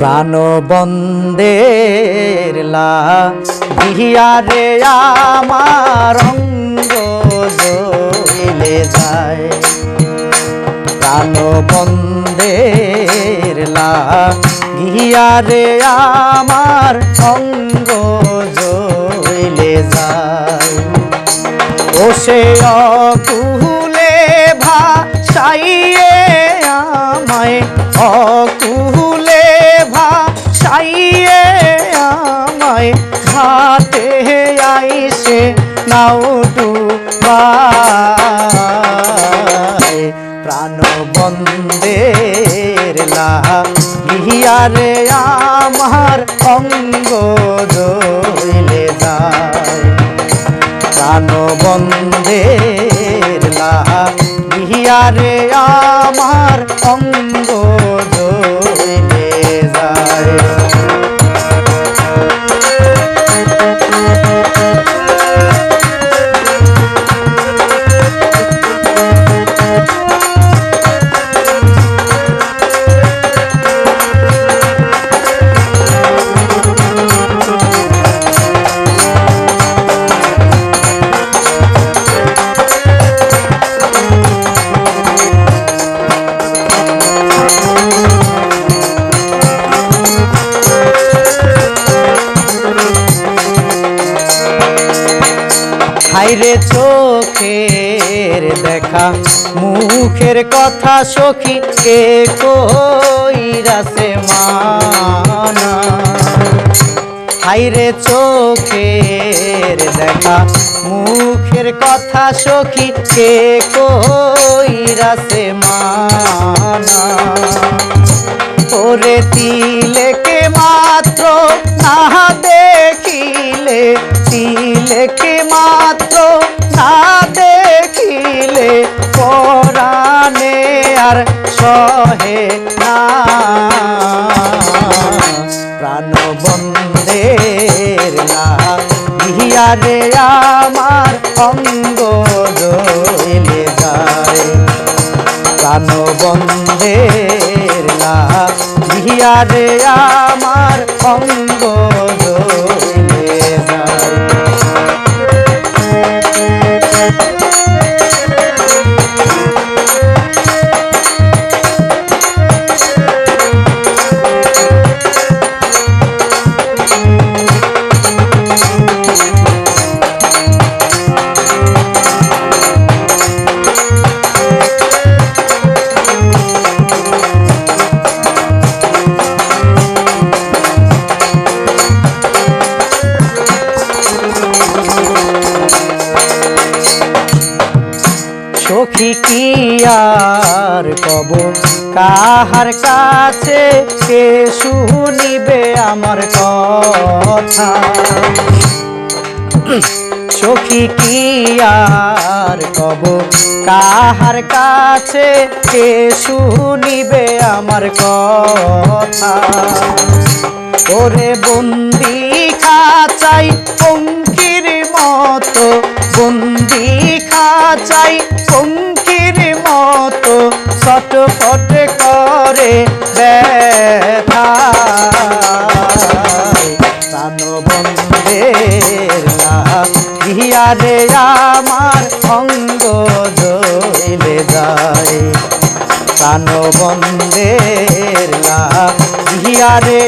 প্রাণ বন্দের লা গিয়া রে আমার অঙ্গ জ্বলে যায়। প্রাণ বন্দের লা গিয়া রে আমার অঙ্গ জ্বলে যায়। ও সে অকুলে ঘাটে আইসে নাউটু প্রাণ বন্দের গিয়ারে আমার অঙ্গ জইলে যায় প্রাণ বন্ধের লাহিয়ারে আমার অঙ্গ হাইরে চোখের দেখা, মুখের কথা সখী, কে কইরাছে মানা? হাইরে চোখের দেখা, মুখের কথা সখী, কে কইরাছে মানা? ওরে তিলেকে মাত্র না দেখিলে তিলেকে মাত্র না দেখিলে পরাণে আর সহে না। প্রাণ বন্ধের না গিয়ারে আমার অঙ্গ জইলে যায়। প্রাণ বন্ধের লা গিয়ারে আমার অঙ্গ আর কব, কাহার কাছে কে শুনিবে আমার কথা? সখী কি আর কব, কাহার কাছে কে শুনিবে আমার কথা? ওরে বন্দি খাচাই পঙ্কির মতো, বন্দি খাচাই পঙ্কির মতো ছটফট করে ব্যথা। প্রাণ বন্ধের গিয়ারে আমার অঙ্গ জইলে যায়। প্রাণ বন্ধের গিয়ারে